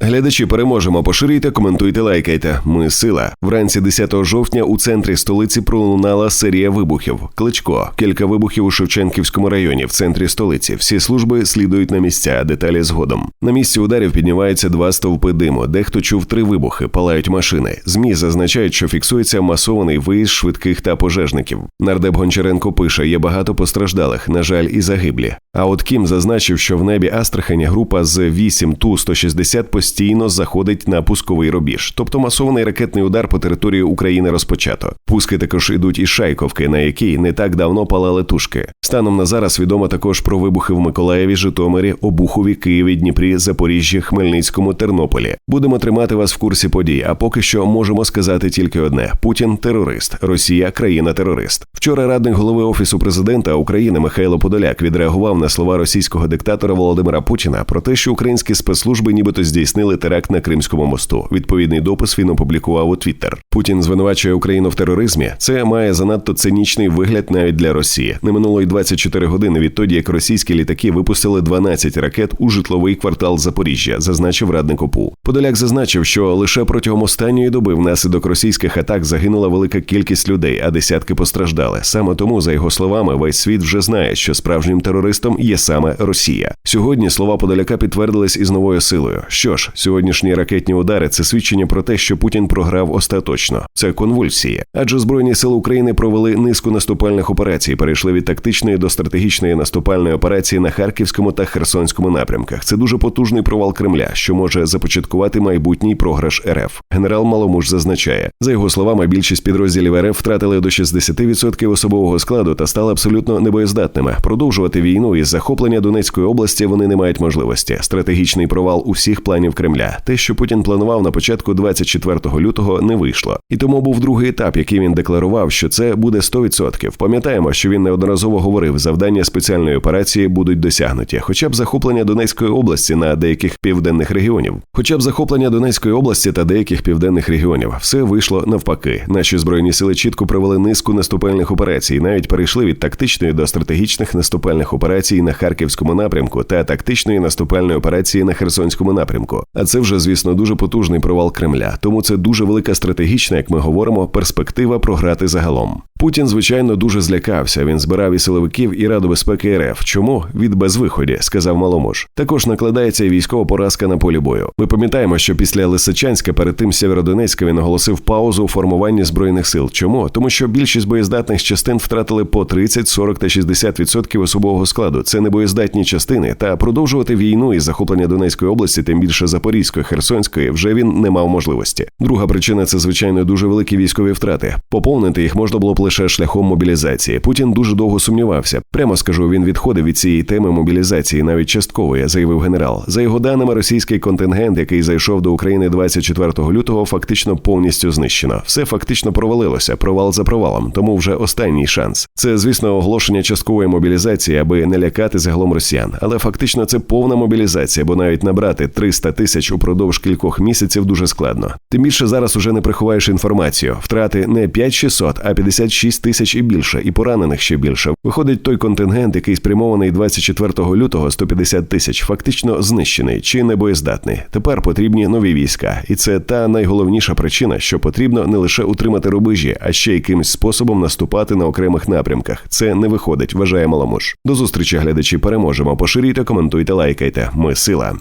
Глядачі переможемо. Поширюйте, коментуйте, лайкайте. Ми сила. Вранці 10 жовтня у центрі столиці пролунала серія вибухів. Кличко, кілька вибухів у Шевченківському районі, в центрі столиці. Всі служби слідують на місця. Деталі згодом. На місці ударів піднімаються два стовпи диму. Дехто чув три вибухи, палають машини. Змі зазначають, що фіксується масований виїзд швидких та пожежників. Нардеп Гончаренко пише: є багато постраждалих, на жаль, і загиблі. А от Кім зазначив, що в небі Астрахані група з 8 ту 160 постійно заходить на пусковий рубіж, тобто масований ракетний удар по території України розпочато. Пуски також ідуть із Шайковки, на якій не так давно палали тушки. Станом на зараз відомо також про вибухи в Миколаєві, Житомирі, Обухові, Києві, Дніпрі, Запоріжжі, Хмельницькому, Тернополі. Будемо тримати вас в курсі подій. А поки що можемо сказати тільки одне: Путін терорист, Росія країна-терорист. Вчора радник голови офісу президента України Михайло Подоляк відреагував на слова російського диктатора Володимира Путіна про те, що українські спецслужби нібито здійснили теракт на Кримському мосту. Відповідний допис він опублікував у Твіттер. Путін звинувачує Україну в тероризмі. Це має занадто цинічний вигляд навіть для Росії. Не минуло й 24 години відтоді, як російські літаки випустили 12 ракет у житловий квартал Запоріжжя, зазначив радник ОПУ. Подоляк зазначив, що лише протягом останньої доби внаслідок російських атак загинула велика кількість людей, а десятки постраждали. Саме тому, за його словами, весь світ вже знає, що справжнім терористом є саме Росія. Сьогодні слова Подоляка підтвердились із новою силою. Що ж, сьогоднішні ракетні удари це свідчення про те, що Путін програв остаточно. Це конвульсії, адже збройні сили України провели низку наступальних операцій, перейшли від тактичної до стратегічної наступальної операції на харківському та херсонському напрямках. Це дуже потужний провал Кремля, що може започаткувати майбутній програш РФ. Генерал Маломуж зазначає, за його словами, більшість підрозділів РФ втратили до 60% особового складу та стали абсолютно небоєздатними. Продовжувати війну із захоплення Донецької області вони не мають можливості. Стратегічний провал усіх планів Кремля. Те, що Путін планував на початку 24 лютого, не вийшло. І тому був другий етап, який він декларував, що це буде 100%. Пам'ятаємо, що він неодноразово говорив, завдання спеціальної операції будуть досягнуті, хоча б захоплення Донецької області на деяких південних регіонів, хоча б захоплення Донецької області та деяких південних регіонів, все вийшло навпаки. Наші збройні сили чітко провели низку наступальних операцій, навіть перейшли від тактичної до стратегічних наступальних операцій на харківському напрямку та тактичної наступальної операції на Херсонському напрямку. А це вже, звісно, дуже потужний провал Кремля. Тому це дуже велика стратегічна, як ми говоримо, перспектива програти загалом. Путін, звичайно, дуже злякався. Він збирав і силовиків і Раду безпеки РФ. Чому від безвиході, сказав Маломож. Також накладається і військова поразка на полі бою. Ми пам'ятаємо, що після Лисичанська перед тим Сєвєродонецька він оголосив паузу у формуванні збройних сил. Чому? Тому що більшість боєздатних частин втратили по 30, 40 та 60% особового складу. Це не боєздатні частини. Та продовжувати війну із захоплення Донецької області, тим більше Запорізької, Херсонської, вже він не мав можливості. Друга причина це звичайно дуже великі військові втрати. Поповнити їх можна було б лише шляхом мобілізації. Путін дуже довго сумнівався. Прямо скажу, він відходив від цієї теми мобілізації, навіть часткової, заявив генерал. За його даними, російський контингент, який зайшов до України 24 лютого, фактично повністю знищено. Все фактично провалилося, провал за провалом. Тому вже останній шанс. Це, звісно, оголошення часткової мобілізації, аби не лякати загалом росіян. Але фактично це повна мобілізація, бо навіть набрати 300 тисяч упродовж кількох місяців дуже складно. Тим більше зараз уже не приховаєш інформацію. Втрати не 5600, а 56 тисяч і більше, і поранених ще більше. Виходить той контингент, який спрямований 24 лютого 150 тисяч, фактично знищений чи небоєздатний. Тепер потрібні нові війська, і це та найголовніша причина, що потрібно не лише утримати рубежі, а ще якимось способом наступати на окремих напрямках. Це не виходить, вважає Маломуж. До зустрічі глядачі переможемо. Поширюйте, коментуйте, лайкайте. Ми сила.